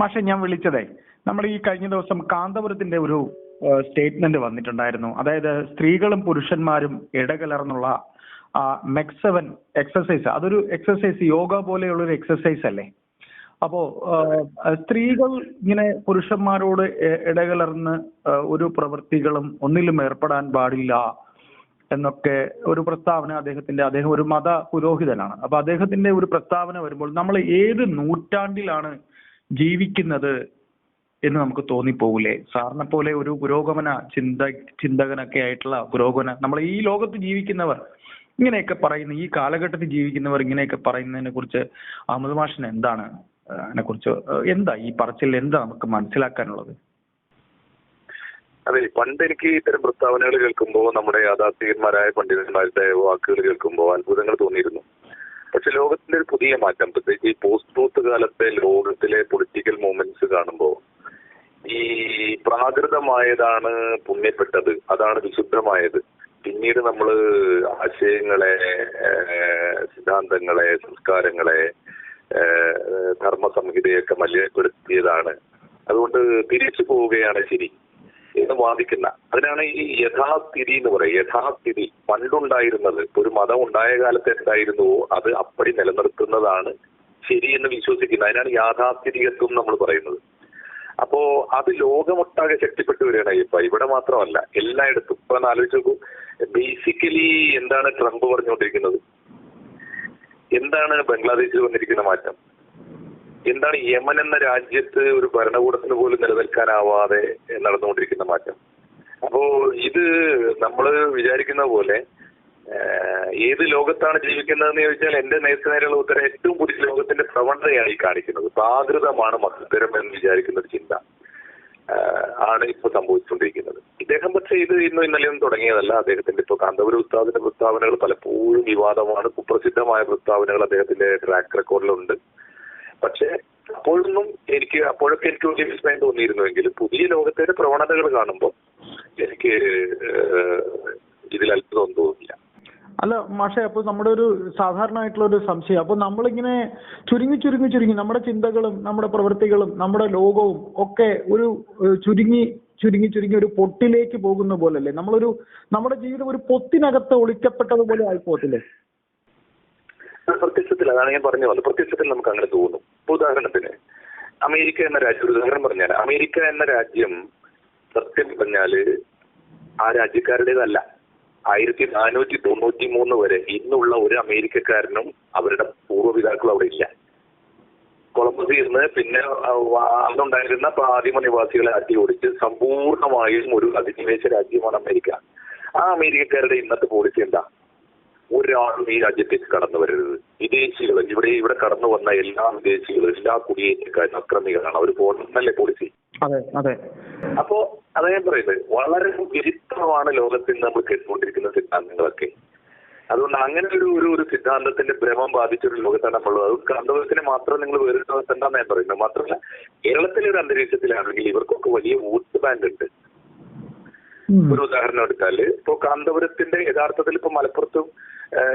മാഷെ ഞാൻ വിളിച്ചതേ. നമ്മൾ ഈ കഴിഞ്ഞ ദിവസം കാന്തപുരത്തിന്റെ ഒരു സ്റ്റേറ്റ്മെന്റ് വന്നിട്ടുണ്ടായിരുന്നു. അതായത് സ്ത്രീകളും പുരുഷന്മാരും ഇടകലർന്നുള്ള മെക്സവൻ എക്സസൈസ് അതൊരു എക്സസൈസ് യോഗ പോലെയുള്ള ഒരു എക്സസൈസ് അല്ലേ? അപ്പോ സ്ത്രീകൾ ഇങ്ങനെ പുരുഷന്മാരോട് ഇടകലർന്ന് ഒരു പ്രവൃത്തികളും ഒന്നിലും ഏർപ്പെടാൻ പാടില്ല എന്നൊക്കെ ഒരു പ്രസ്താവന അദ്ദേഹത്തിന്റെ അദ്ദേഹം ഒരു മത പുരോഹിതനാണ്. അപ്പൊ അദ്ദേഹത്തിന്റെ ഒരു പ്രസ്താവന വരുമ്പോൾ നമ്മൾ ഏത് നൂറ്റാണ്ടിലാണ് ജീവിക്കുന്നത് എന്ന് നമുക്ക് തോന്നിപ്പോകൂലേ? സാറിനെ പോലെ ഒരു പുരോഗമന ചിന്ത ചിന്തകനൊക്കെ ആയിട്ടുള്ള പുരോഗമന നമ്മൾ ഈ ലോകത്ത് ജീവിക്കുന്നവർ ഇങ്ങനെയൊക്കെ പറയുന്ന ഈ കാലഘട്ടത്തിൽ ജീവിക്കുന്നവർ ഇങ്ങനെയൊക്കെ പറയുന്നതിനെ കുറിച്ച് അഹമ്മദ് മാഷിന് എന്താണ് അതിനെ കുറിച്ച് എന്താ ഈ പറച്ചിൽ എന്താ നമുക്ക് മനസ്സിലാക്കാനുള്ളത്? അതെ പണ്ട് എനിക്ക് ഇത്തരം പ്രസ്താവനകൾ കേൾക്കുമ്പോൾ നമ്മുടെ യാഥാർത്ഥികന്മാരായ പണ്ഡിതന്മാരുടെ വാക്കുകൾ കേൾക്കുമ്പോൾ അത്ഭുതങ്ങൾ തോന്നിയിരുന്നു. പക്ഷെ ലോകത്തിന്റെ ഒരു പുതിയ മാറ്റം പ്രത്യേകിച്ച് ഈ പോസ്റ്റ് ട്രൂത്ത് കാലത്തെ ലോകത്തിലെ പൊളിറ്റിക്കൽ മൂവ്മെന്റ്സ് കാണുമ്പോൾ ഈ പ്രാകൃതമായതാണ് പുണ്യപ്പെട്ടത് അതാണ് വിശുദ്ധമായത്. പിന്നീട് നമ്മൾ ആശയങ്ങളെ സിദ്ധാന്തങ്ങളെ സംസ്കാരങ്ങളെ ധർമ്മ സംഹിതയൊക്കെ മലിനപ്പെടുത്തിയതാണ്. അതുകൊണ്ട് തിരിച്ചു പോവുകയാണ് ശരി. എന്ന് വാദിക്കുന്ന. അതിനാണ് ഈ യഥാസ്ഥിതി എന്ന് പറയുക. യഥാസ്ഥിതി പണ്ടുണ്ടായിരുന്നത് ഒരു മതം ഉണ്ടായ കാലത്ത് എന്തായിരുന്നുവോ അത് അപ്പടി നിലനിർത്തുന്നതാണ് ശരി എന്ന് വിശ്വസിക്കുന്നത് അതിനാണ് യാഥാസ്ഥിതികത്വം നമ്മൾ പറയുന്നത്. അപ്പോ അത് ലോകമൊട്ടാകെ ശക്തിപ്പെട്ടു വരികയാണ് ഇപ്പൊ ഇവിടെ മാത്രമല്ല എല്ലായിടത്തും. ഇപ്പൊ ഒന്ന് ആലോചിച്ച് നോക്കൂ. ബേസിക്കലി എന്താണ് ട്രംപ് പറഞ്ഞുകൊണ്ടിരിക്കുന്നത്? എന്താണ് ബംഗ്ലാദേശിൽ വന്നിരിക്കുന്ന മാറ്റം? എന്താണ് യമൻ എന്ന രാജ്യത്ത് ഒരു ഭരണകൂടത്തിന് പോലും നിലനിൽക്കാനാവാതെ നടന്നുകൊണ്ടിരിക്കുന്ന മാറ്റം? അപ്പോ ഇത് നമ്മൾ വിചാരിക്കുന്ന പോലെ ഏത് ലോകത്താണ് ജീവിക്കുന്നതെന്ന് ചോദിച്ചാൽ എന്റെ നേരത്തിനേരെയുള്ള ഉത്തരം ഏറ്റവും പുതിയ ലോകത്തിന്റെ പ്രവണതയാണ് ഈ കാണിക്കുന്നത്. പ്രാകൃതമാണ് മഹത്തരം എന്ന് വിചാരിക്കുന്ന ഒരു ചിന്ത ആണ് ഇപ്പൊ സംഭവിച്ചുകൊണ്ടിരിക്കുന്നത്. ഇദ്ദേഹം പക്ഷേ ഇത് ഇന്നും ഇന്നലെയൊന്നും തുടങ്ങിയതല്ല. അദ്ദേഹത്തിന്റെ ഇപ്പൊ കാന്തപുര ഉസ്താദിന്റെ പ്രസ്താവനകൾ പലപ്പോഴും വിവാദമാണ്. കുപ്രസിദ്ധമായ പ്രസ്താവനകൾ അദ്ദേഹത്തിന്റെ ട്രാക്ക് റെക്കോർഡിലുണ്ട് പക്ഷേ അപ്പോഴൊന്നും എനിക്ക് അപ്പോഴൊക്കെ എനിക്ക് വലിയ വിസ്മയം തോന്നിയിരുന്നുവെങ്കിലും പുതിയ ലോകത്തിന്റെ പ്രവണതകൾ കാണുമ്പോൾ എനിക്ക് ഇതിൽ അത്ഭുതം തോന്നില്ല അല്ല മാഷെ അപ്പൊ നമ്മുടെ ഒരു സാധാരണമായിട്ടുള്ള ഒരു സംശയം. അപ്പൊ നമ്മളിങ്ങനെ ചുരുങ്ങി ചുരുങ്ങി ചുരുങ്ങി നമ്മുടെ ചിന്തകളും നമ്മുടെ പ്രവൃത്തികളും നമ്മുടെ ലോകവും ഒക്കെ ഒരു ചുരുങ്ങി ചുരുങ്ങി ചുരുങ്ങി ഒരു പൊട്ടിലേക്ക് പോകുന്ന പോലല്ലേ? നമ്മളൊരു നമ്മുടെ ജീവിതം ഒരു പൊത്തിനകത്ത് ഒളിക്കപ്പെട്ടതുപോലെ ആയി പോകത്തില്ലേ പ്രത്യക്ഷത്തിൽ അതാണ് ഞാൻ പറഞ്ഞു വന്നത് പ്രത്യക്ഷത്തിൽ നമുക്ക് അങ്ങനെ തോന്നും ഉദാഹരണത്തിന് അമേരിക്ക എന്ന രാജ്യം ഒരു ഉദാഹരണം പറഞ്ഞാൽ അമേരിക്ക എന്ന രാജ്യം സത്യം പറഞ്ഞാൽ ആ രാജ്യക്കാരുടേതല്ല. ആയിരത്തി നാനൂറ്റി തൊണ്ണൂറ്റി മൂന്ന് വരെ ഇന്നുള്ള ഒരു അമേരിക്കക്കാരനും അവരുടെ പൂർവപിതാക്കളും അവിടെ ഇല്ല. കൊളംബസിൽ നിന്ന് പിന്നെ അന്നുണ്ടായിരുന്ന ആദിമ നിവാസികളെ അടി ഓടിച്ച് സമ്പൂർണമായും ഒരു അധിനിവേശ രാജ്യമാണ് അമേരിക്ക. ആ അമേരിക്കക്കാരുടെ ഇന്നത്തെ പോളിസി എന്താ? ഒരാളും ഈ രാജ്യത്തേക്ക് കടന്നു വരരുത്. വിദേശികൾ ഇവിടെ ഇവിടെ കടന്നു വന്ന എല്ലാ വിദേശികളും എല്ലാ കുടിയേറ്റക്കാരും അക്രമികളാണ്. അവർ പോകുന്നല്ലേ പോളിസി അതെ അതെ. അപ്പോ അതാ ഞാൻ പറയുന്നത്. വളരെ വിചിത്രമാണ് ലോകത്തിൽ നമ്മൾ കേട്ടുകൊണ്ടിരിക്കുന്ന സിദ്ധാന്തങ്ങളൊക്കെ. അതുകൊണ്ട് അങ്ങനെ ഒരു ഒരു ഒരു സിദ്ധാന്തത്തിന്റെ ഭ്രമം ബാധിച്ചൊരു ലോകത്താണ് നമ്മളുള്ളത് അത് കണ്ടവത്തിന് മാത്രം നിങ്ങൾ വേറിട്ട് നിർത്തണ്ടെന്ന് ഞാൻ പറയുന്നത്? മാത്രമല്ല കേരളത്തിലെ ഒരു അന്തരീക്ഷത്തിലാണെങ്കിൽ ഇവർക്കൊക്കെ വലിയ വോട്ട് ബാങ്ക് ഉണ്ട് ഒരു ഉദാഹരണം എടുത്താൽ ഇപ്പൊ കാന്തപുരത്തിന്റെ യഥാർത്ഥത്തിൽ ഇപ്പൊ മലപ്പുറത്തും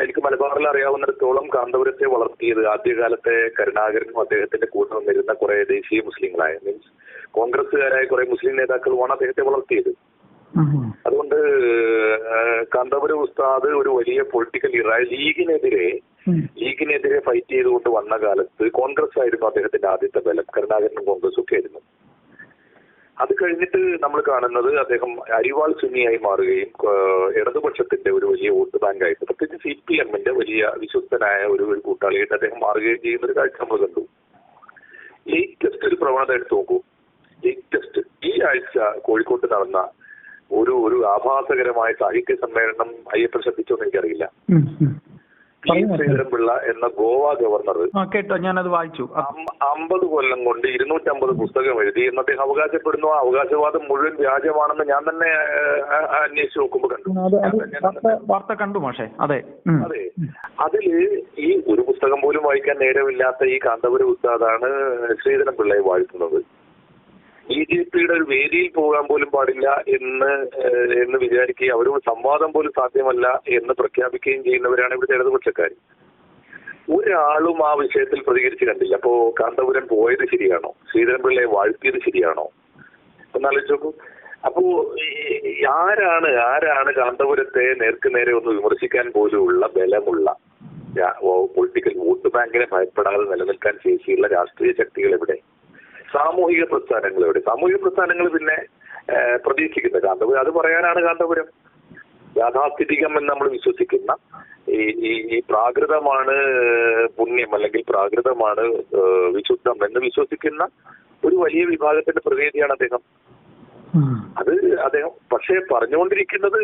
എനിക്ക് മലബാറിൽ അറിയാവുന്നിടത്തോളം കാന്തപുരത്തെ വളർത്തിയത് ആദ്യകാലത്തെ കരുണാകരനും അദ്ദേഹത്തിന്റെ കൂടെ വന്നിരുന്ന കുറെ ദേശീയ മുസ്ലിങ്ങളായ മീൻസ് കോൺഗ്രസ്സുകാരായ കുറെ മുസ്ലിം നേതാക്കളുമാണ് അദ്ദേഹത്തെ വളർത്തിയത്. അതുകൊണ്ട് കാന്തപുര ഉസ്താദ് ഒരു വലിയ പൊളിറ്റിക്കൽ ലീഡറായ ലീഗിനെതിരെ ലീഗിനെതിരെ ഫൈറ്റ് ചെയ്തുകൊണ്ട് വന്ന കാലത്ത് കോൺഗ്രസ് ആയിരുന്നു അദ്ദേഹത്തിന്റെ ആദ്യത്തെ ബലം. കരുണാകരനും കോൺഗ്രസും ഒക്കെ ആയിരുന്നു. അത് കഴിഞ്ഞിട്ട് നമ്മൾ കാണുന്നത് അദ്ദേഹം അരിവാൾ സുന്നിയായി മാറുകയും ഇടതുപക്ഷത്തിന്റെ ഒരു വലിയ വോട്ട് ബാങ്കായിട്ട് പ്രത്യേകിച്ച് സി പി എമ്മിന്റെ വലിയ വിശ്വസ്തനായ ഒരു ഒരു കൂട്ടാളിയായിട്ട് അദ്ദേഹം മാറുകയും ചെയ്യുന്ന ഒരു കാഴ്ച നമ്മൾ കണ്ടു. ലേറ്റസ്റ്റ് ഒരു പ്രവണത എടുത്ത് നോക്കൂ. ലേറ്റസ്റ്റ് ഈ ആഴ്ച കോഴിക്കോട്ട് നടന്ന ഒരു ഒരു ആഭാസകരമായ സാഹിത്യ സമ്മേളനം അയ്യപ്പൻ ശ്രദ്ധിച്ചോന്ന് എനിക്കറിയില്ല. പി ശ്രീധരൻപിള്ള എന്ന ഗോവ ഗവർണർ കേട്ടോ ഞാനത് വായിച്ചു. അമ്പത് കൊല്ലം കൊണ്ട് ഇരുന്നൂറ്റമ്പത് പുസ്തകം എഴുതി. എന്ന് അദ്ദേഹം അവകാശപ്പെടുന്നു ആ അവകാശവാദം മുഴുവൻ വ്യാജമാണെന്ന് ഞാൻ തന്നെ അന്വേഷിച്ച് നോക്കുമ്പോൾ കണ്ടു. വാർത്ത കണ്ടു മാഷേ. അതെ. അതെ. അതിൽ ഈ ഒരു പുസ്തകം പോലും വായിക്കാൻ നേരമില്ലാത്ത ഈ കാന്തപുര ഉസ്താദാണ് ശ്രീധരൻ പിള്ളയെ വാഴ്ത്തുന്നത് ബി ജെ പിയുടെ ഒരു വേദിയിൽ പോകാൻ പോലും പാടില്ല എന്ന് എന്ന് വിചാരിക്കുകയും അവരോട് സംവാദം പോലും സാധ്യമല്ല എന്ന് പ്രഖ്യാപിക്കുകയും ചെയ്യുന്നവരാണ് ഇവിടുത്തെ ഇടതുപക്ഷക്കാർ. ഒരാളും ആ വിഷയത്തിൽ പ്രതികരിച്ചു കണ്ടില്ല. അപ്പോ കാന്തപുരം പോയത് ശരിയാണോ? ശ്രീധരൻപിള്ളയെ വാഴ്ത്തിയത് ശരിയാണോ? ഒന്നാലോചിച്ച് നോക്കൂ. അപ്പോ ആരാണ് ആരാണ് കാന്തപുരത്തെ നേർക്ക് നേരെ ഒന്ന് വിമർശിക്കാൻ പോലുമുള്ള ബലമുള്ള പൊളിറ്റിക്കൽ വോട്ട് ബാങ്കിനെ ഭയപ്പെടാതെ നിലനിൽക്കാൻ ശേഷിയുള്ള രാഷ്ട്രീയ ശക്തികൾ എവിടെ സാമൂഹിക പ്രസ്ഥാനങ്ങൾ എവിടെ? സാമൂഹിക പ്രസ്ഥാനങ്ങൾ പിന്നെ പ്രതീക്ഷിക്കുന്ന കാന്തപുരം അത് പറയാനാണ് കാന്തപുരം യാഥാസ്ഥിതികം എന്ന് നമ്മൾ വിശ്വസിക്കുന്ന ഈ ഈ പ്രാകൃതമാണ് പുണ്യം അല്ലെങ്കിൽ പ്രാകൃതമാണ് വിശുദ്ധം എന്ന് വിശ്വസിക്കുന്ന ഒരു വലിയ വിഭാഗത്തിന്റെ പ്രതിനിധിയാണ് അദ്ദേഹം. അത് അദ്ദേഹം പക്ഷേ പറഞ്ഞുകൊണ്ടിരിക്കുന്നത്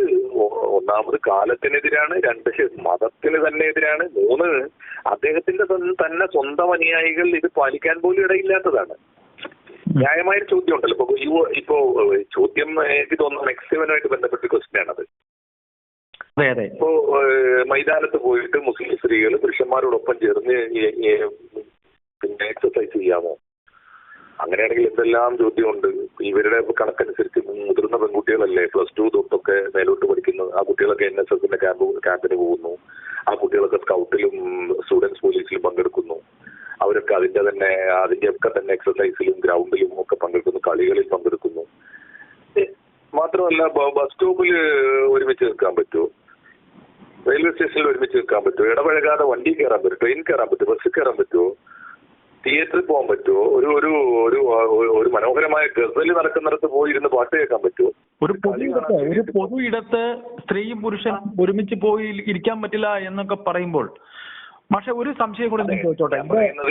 ഒന്നാമത് കാലത്തിനെതിരാണ് രണ്ട് മതത്തിന് തന്നെ എതിരാണ് മൂന്ന് അദ്ദേഹത്തിന്റെ തന്നെ സ്വന്തം അനുയായികൾ ഇത് പാലിക്കാൻ പോലും ഇടയില്ലാത്തതാണ്. ന്യായമായ ചോദ്യം ഉണ്ടല്ലോ ഇപ്പൊ യുവ ഇപ്പോ ചോദ്യം എനിക്ക് തോന്നുന്നു നെക്സ്റ്റ് ബന്ധപ്പെട്ട ക്വസ്റ്റ്യൻ ആണത് ഇപ്പോ മൈതാനത്ത് പോയിട്ട് മുസ്ലിം സ്ത്രീകൾ പുരുഷന്മാരോടൊപ്പം ചേർന്ന് പിന്നെ എക്സസൈസ് ചെയ്യാമോ? അങ്ങനെയാണെങ്കിൽ എന്തെല്ലാം ചോദ്യമുണ്ട്? ഇവരുടെ കണക്കനുസരിച്ച് മുതിർന്ന പെൺകുട്ടികളല്ലേ പ്ലസ് ടു തൊട്ടൊക്കെ മേലോട്ട് പഠിക്കുന്നു. ആ കുട്ടികളൊക്കെ എൻ എസ് എസിന്റെ ക്യാമ്പ് ക്യാമ്പിന് പോകുന്നു. ആ കുട്ടികളൊക്കെ സ്കൗട്ടിലും സ്റ്റുഡൻസ് പോലീസിലും പങ്കെടുക്കുന്നു. അവരൊക്കെ അതിന്റെ തന്നെ അതിന്റെ ഒക്കെ തന്നെ എക്സസൈസിലും ഗ്രൗണ്ടിലും ഒക്കെ പങ്കെടുക്കുന്നു കളികളിൽ പങ്കെടുക്കുന്നു. മാത്രമല്ല ബസ് സ്റ്റോപ്പിൽ ഒരുമിച്ച് നിൽക്കാൻ പറ്റുമോ? റെയിൽവേ സ്റ്റേഷനിൽ ഒരുമിച്ച് നിൽക്കാൻ പറ്റുമോ? ഇടപഴകാതെ വണ്ടി കയറാൻ പറ്റും ട്രെയിൻ കയറാൻ പറ്റും ബസ് കയറാൻ പറ്റുമോ? തിയേറ്ററിൽ പോകാൻ പറ്റുമോ? ഒരു ഒരു ഒരു ഒരു- ഒരു മനോഹരമായ ഗസൽ നടക്കുന്നിടത്ത് പോയി ഇരുന്ന് പാട്ട് കേൾക്കാൻ പറ്റുമോ? ഒരു പൊതു ഇടത്ത് ഒരു പൊതു ഇടത്ത് സ്ത്രീയും പുരുഷനും ഒരുമിച്ച് പോയി ഇരിക്കാൻ പറ്റില്ല എന്നൊക്കെ പറയുമ്പോൾ പക്ഷെ ഒരു സംശയം കൂടെ ഞാൻ ചോദിച്ചോട്ടെ?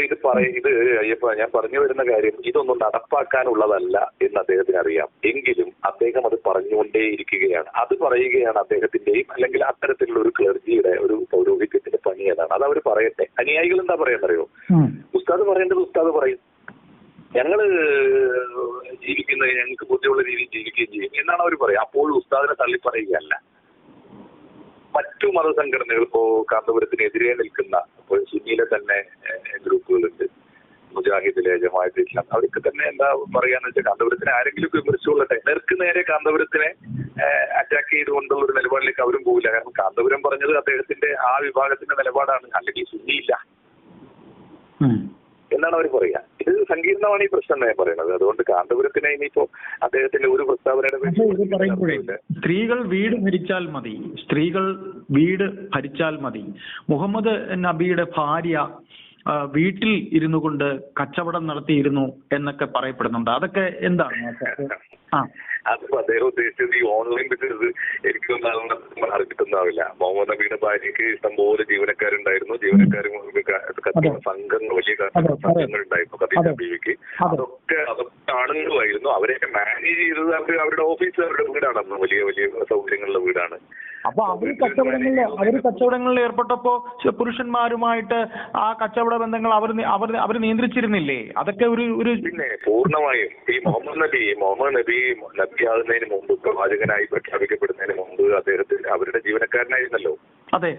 ഇത് പറയ ഇത് അയ്യപ്പ ഞാൻ പറഞ്ഞു വരുന്ന കാര്യം ഇതൊന്നും നടപ്പാക്കാനുള്ളതല്ല എന്ന് അദ്ദേഹത്തിന് അറിയാം. എങ്കിലും അദ്ദേഹം അത് പറഞ്ഞുകൊണ്ടേ ഇരിക്കുകയാണ് അത് പറയുകയാണ് അദ്ദേഹത്തിന്റെയും അല്ലെങ്കിൽ അത്തരത്തിലുള്ള ഒരു ക്ലർജിയുടെ ഒരു പൗരോഹിത്യത്തിന്റെ പണി അതാണ്. അത് അവർ പറയട്ടെ. അനുയായികൾ എന്താ പറയാന്നറിയോ. ഉസ്താദ് പറയേണ്ടത് ഉസ്താദ് പറയും. ഞങ്ങൾ ജീവിക്കുന്നത് ഞങ്ങൾക്ക് ബുദ്ധിയുള്ള രീതിയിൽ ജീവിക്കുകയും ചെയ്യും എന്നാണ് അവർ പറയുക അപ്പോഴും ഉസ്താദിനെ തള്ളി പറയുകയല്ല മറ്റു മതസംഘടനകൾ ഇപ്പോ കാന്തപുരത്തിനെതിരെ നിൽക്കുന്ന ഇപ്പോൾ സുന്നിയിലെ തന്നെ ഗ്രൂപ്പുകളുണ്ട്. മുജാഹിദിലെ ജമാഅത്ത് ഇസ്ലാം. അവർക്ക് തന്നെ എന്താ പറയാന്ന് വെച്ചാൽ കാന്തപുരത്തിനെ ആരെങ്കിലും വിമർശിച്ചുകൊള്ളട്ടെ. നേർക്ക് നേരെ കാന്തപുരത്തിനെ അറ്റാക്ക് ചെയ്തുകൊണ്ടുള്ള ഒരു നിലപാടിലേക്ക് അവരും പോകില്ല കാരണം കാന്തപുരം പറഞ്ഞത് അദ്ദേഹത്തിന്റെ ആ വിഭാഗത്തിന്റെ നിലപാടാണ്. അല്ലെങ്കിൽ സുന്നിയില്ല. ഉം. എന്നാണ് അവർ പറയുക ഇത് സങ്കീർണമാണ് ഈ പ്രശ്നം ഞാൻ പറയുന്നത്. അതുകൊണ്ട് കാന്തപുരത്തിനെ ഇനിയിപ്പോ അദ്ദേഹത്തിന്റെ ഒരു പ്രസ്താവനയുടെ സ്ത്രീകൾ വീട് ഭരിച്ചാൽ മതി. സ്ത്രീകൾ വീട് ഭരിച്ചാൽ മതി. മുഹമ്മദ് നബിയുടെ ഭാര്യ വീട്ടിൽ ഇരുന്നു കൊണ്ട് കച്ചവടം നടത്തിയിരുന്നു എന്നൊക്കെ പറയപ്പെടുന്നുണ്ട്. അതൊക്കെ എന്താണ്? ആ. അതിപ്പോ അദ്ദേഹം ഉദ്ദേശിച്ചത് ഈ ഓൺലൈൻ ബിസിനസ് എനിക്കൊന്നും അതൊന്നും അറിഞ്ഞിട്ടുണ്ടാവില്ല മുഹമ്മദ് നബിയുടെ ഭാര്യയ്ക്ക് ഇഷ്ടംപോലെ ജീവനക്കാരുണ്ടായിരുന്നു. ജീവനക്കാരും കച്ചവട സംഘങ്ങൾ വലിയ കാര്യങ്ങൾ സംഘങ്ങൾ ഉണ്ടായിരുന്നു അതെ. ബീവിക്ക് അതൊക്കെ അതൊക്കെ ആണുങ്ങളായിരുന്നു അവരെയൊക്കെ മാനേജ് ചെയ്തത് അവർ അവരുടെ ഓഫീസ് അവരുടെ വീടാണ് വലിയ വലിയ സൗകര്യങ്ങളുള്ള വീടാണ്. അപ്പൊ അവർ കച്ചവടങ്ങളിൽ അവർ കച്ചവടങ്ങളിൽ ഏർപ്പെട്ടപ്പോ പുരുഷന്മാരുമായിട്ട് ആ കച്ചവട ബന്ധങ്ങൾ അവർ അവർ അവർ നിയന്ത്രിച്ചിരുന്നില്ലേ? അതൊക്കെ ഒരു ഒരു പിന്നെ പൂർണമായും ഈ മുഹമ്മദ് നബി മുഹമ്മദ് നബി നബിയാകുന്നതിന് മുമ്പ് പ്രവാചകനായി പ്രഖ്യാപിക്കപ്പെടുന്നതിന് മുമ്പ് അദ്ദേഹത്തിന് അവരുടെ ജീവനക്കാരനായിരുന്നല്ലോ. അതെ.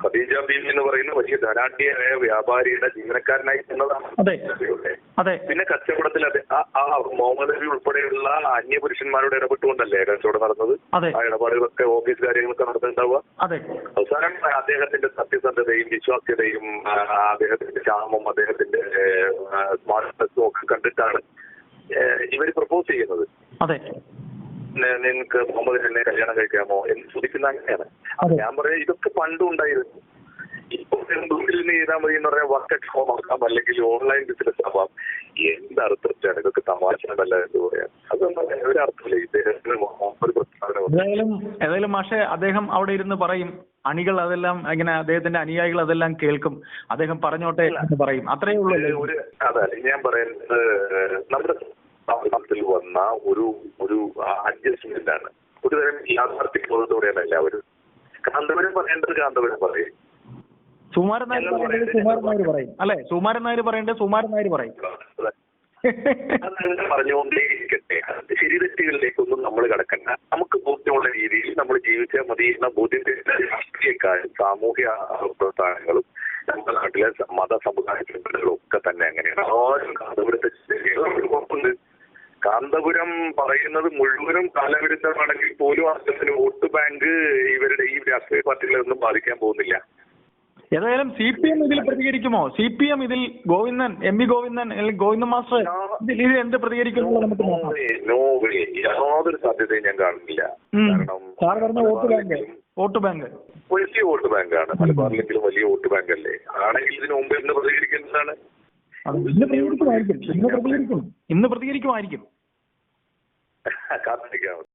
ഖദീജ ബീവി എന്ന് പറയുന്ന വലിയ ധനാഢ്യയായ വ്യാപാരിയുടെ ജീവനക്കാരനായി എന്നതാണ് അതെ. പിന്നെ കച്ചവടത്തിൽ അത് ആ- മുഹമ്മദ് നബി ഉൾപ്പെടെയുള്ള അന്യ പുരുഷന്മാരോട് ഇടപെട്ടുകൊണ്ടല്ലേ കച്ചവടം നടന്നത്? ആ ഇടപാടുകളൊക്കെ ഓഫീസ് കാര്യങ്ങളൊക്കെ നടന്നിട്ടുണ്ടാവുക? അവസാനം അദ്ദേഹത്തിന്റെ സത്യസന്ധതയും വിശ്വാസ്യതയും അദ്ദേഹത്തിന്റെ ക്ഷാമം അദ്ദേഹത്തിന്റെ സ്മാർട്ട്നെസ്സും ഒക്കെ കണ്ടിട്ടാണ് ഇവർ പ്രപ്പോസ് ചെയ്യുന്നത്. അതെ. നി- നിനക്ക് മുഹമ്മദ് എന്നെ കല്യാണം കഴിക്കാമോ എന്ന് ചോദിക്കുന്ന അങ്ങനെയാണ്. അപ്പൊ ഞാൻ പറയാം ഇതൊക്കെ പണ്ടും ഉണ്ടായിരുന്നു. ഇപ്പൊ വീട്ടിൽ നിന്ന് ചെയ്താൽ മതി എന്ന് പറഞ്ഞാൽ വർക്ക് അറ്റ് ഹോം ആക്കാം അല്ലെങ്കിൽ ഓൺലൈൻ ബിസിനസ് ആവാം. എന്തർത്ഥത്തിലാണ് ഇതൊക്കെ തമാശകളല്ല എന്ന് പറയാം. അതൊന്നും അർത്ഥമില്ല. ഇദ്ദേഹത്തിന് ഒരു. ഏതായാലും ഏതായാലും മാഷെ അദ്ദേഹം അവിടെ ഇരുന്ന് പറയും. അണികൾ അതെല്ലാം ഇങ്ങനെ അദ്ദേഹത്തിന്റെ അനുയായികൾ അതെല്ലാം കേൾക്കും. അദ്ദേഹം പറഞ്ഞോട്ടെ എന്ന് പറയും. അത്രയേ ഉള്ളൂ. ഒരു- ഒരു അതല്ല ഞാൻ പറയുന്നത് നമ്മുടെ സമൂഹത്തിൽ വന്ന ഒരു ഒരു അഡ്ജസ്റ്റ്മെന്റ് ആണ്. ഒരു തരം യാഥാർത്ഥ്യ ബോധത്തോടെയാണ് എല്ലാവരും കാന്തപുരം പറയേണ്ടത് കാന്തപുരം പറയും. സുമാരൻ നായർ പറയേണ്ടത് സുമാരൻ നായർ പറയും. അല്ലെ? സുമാരൻ നായർ പറയേണ്ടത് സുമാരൻ നായർ പറയും. അതങ്ങനെ പറഞ്ഞുകൊണ്ടേയിരിക്കട്ടെ. അത് ശരി തെറ്റുകളിലേക്കൊന്നും നമ്മൾ കിടക്കണ്ട. നമുക്ക് ബോധ്യമുള്ള രീതിയിൽ നമ്മൾ ജീവിച്ചാൽ മതി എന്ന ബോധ്യത്തിന്റെ രാഷ്ട്രീയക്കാരും സാമൂഹ്യ പ്രസ്ഥാനങ്ങളും നമ്മുടെ നാട്ടിലെ മത സമുദായ ചിന്തകളും ഒക്കെ തന്നെ അങ്ങനെയാണ്. ആരും കാന്തപുരത്തെ കാന്തപുരം പറയുന്നത് മുഴുവനും കാലവിരുദ്ധമാണെങ്കിൽ പോലും അദ്ദേഹത്തിന് വോട്ട് ബാങ്ക് ഇവരുടെ ഈ രാഷ്ട്രീയ പാർട്ടികളെ ഒന്നും ബാധിക്കാൻ പോകുന്നില്ല. ഏതായാലും സി പി എം ഇതിൽ പ്രതികരിക്കുമോ? സി പി എം ഇതിൽ ഗോവിന്ദൻ എം വി ഗോവിന്ദൻ അല്ലെങ്കിൽ ഗോവിന്ദൻ മാസ്റ്റർ ഇതിൽ ഇത് എന്ത് പ്രതികരിക്കുന്നു നമുക്ക് യാതൊരു സാധ്യതയും ഞാൻ കാണുന്നില്ല. സാർ പറഞ്ഞ വോട്ട് ബാങ്ക് വോട്ട് ബാങ്ക്. വലിയ വോട്ട് ബാങ്കാണ്. മലബാറിലെങ്കിലും വലിയ വോട്ട് ബാങ്കല്ലേ? ആണെങ്കിൽ ഇതിനു മുമ്പ് എന്ത് പ്രതികരിക്കേണ്ടതാണ് ഇന്ന് പ്രതികരിക്കുമായിരിക്കും ഇന്ന് പ്രതികരിക്കും. ഇന്ന് പ്രതികരിക്കുമായിരിക്കും. കാത്തിരിക്കാം.